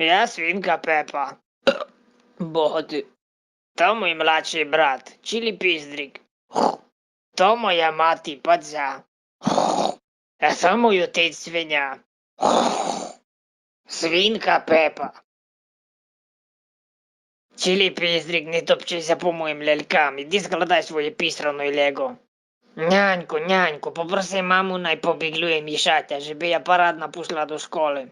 Я свинка Пепа. Бог ти. То мій младший брат, Чилі Піздрик. То моя мати Падзя. А то мій отець свиня. Свинка Пепа. Чилі Піздрик, не топчися по моїм лялькам. Іди складай своє пісрано і лего. Няньку, няньку, попроси маму най побіглює мішатя, щоб я парадна пішла до школи.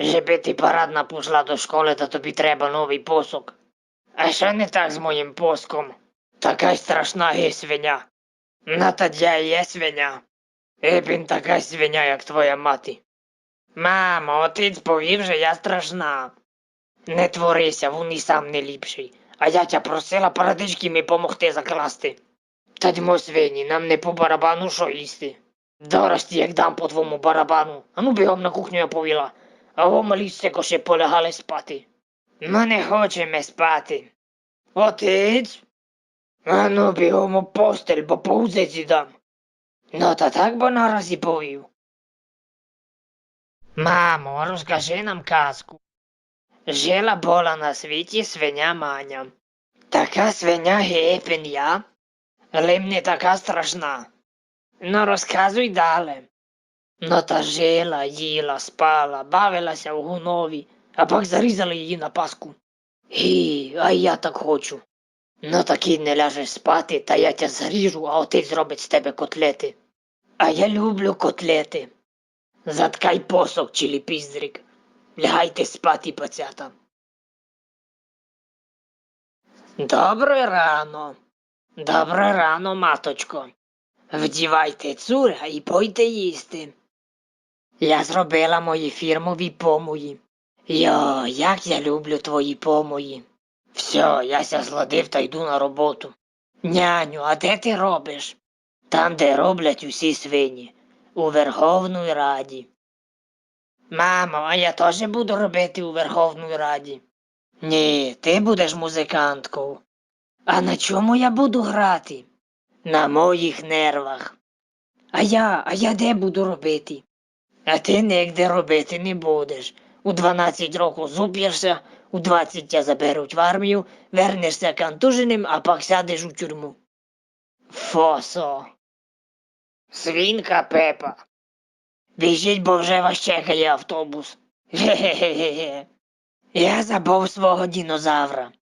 Żeby ти парадна пішла до школи, то тобі треба новий посок. А що не так з моїм поском? Така страшна є свиня. На я є свиня. І він така свиня, як твоя мати. Мамо, отець повів, що я страшна. Не творися, він і сам не ліпший. А я тя просила парадички ми помогти закласти. Та дьмо свині, нам не по барабану що їсти. Дорості, як дам по твому барабану. Ану бігом на кухню я повіла. А ви з ще полягали спати. Ми не хочемо спати. Отець? Ану бігом у постель, бо по узеці дам. Ну та так бо нараз і повів. Мамо, розкажи нам казку. Жила була на світі свиня Маня. Така свиня гепен я, але не така страшна. Ну розказуй далі. Ну жила, їла, спала, бавилася у гунові, а пак зарізали її на паску. Гі, а я так хочу. Ну таки не ляжеш спати, та я тя заріжу, а отець зробить з тебе котлети. А я люблю котлети. Заткай посох, чилі піздрик. Лягайте спати, пацята. Добре рано. Добре рано, маточко. Вдівайте цура і пойте їсти. Я зробила мої фірмові помої. Йо, як я люблю твої помої. Все, я ся зладив та йду на роботу. Няню, а де ти робиш? Там, де роблять усі свині, у Верховній Раді. Мамо, а я теж буду робити у Верховній Раді. Ні, ти будеш музиканткою. А на чому я буду грати? На моїх нервах. А я, а я де буду робити? А ти нігде робити не будеш. У 12 років зуп'єшся, у 20 тя заберуть в армію, вернешся контуженим, а пак сядеш у тюрму. Фосо. Свинка Пепа. Біжіть, бо вже вас чекає автобус. Ге-ге-ге. Я забув свого дінозавра.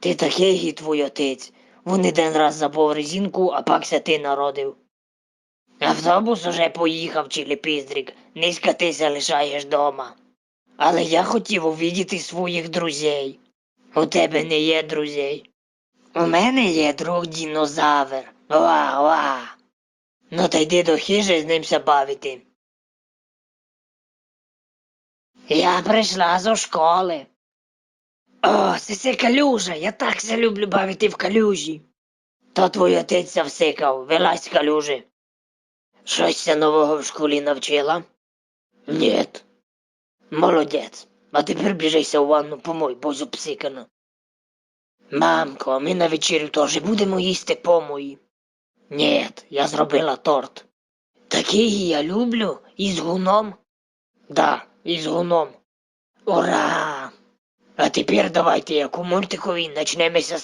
Ти такий і твій отець. Він один раз забув резинку, а пакся ти народив. Автобус уже поїхав, Чиліпіздрик, низько ти залишаєш дома. Але я хотів увідіти своїх друзей. У тебе не є друзей. У мене є друг дінозавр. Ва, ва. Ну та йди до хижі з ним бавити. Я прийшла зо школи. О, це це калюжа, я так се люблю бавити в калюжі. То твій отець завсикав, вилазь з калюжі. Щось нового в школі навчила? Нет. Молодець. А тепер біжися у ванну помой, бо зупсикана. Мамко, ми на вечерю теж будемо їсти помої. Нет, я зробила торт. Такий я люблю із гуном. Да, із гуном. Ура! А тепер давайте як у мультикові начнемося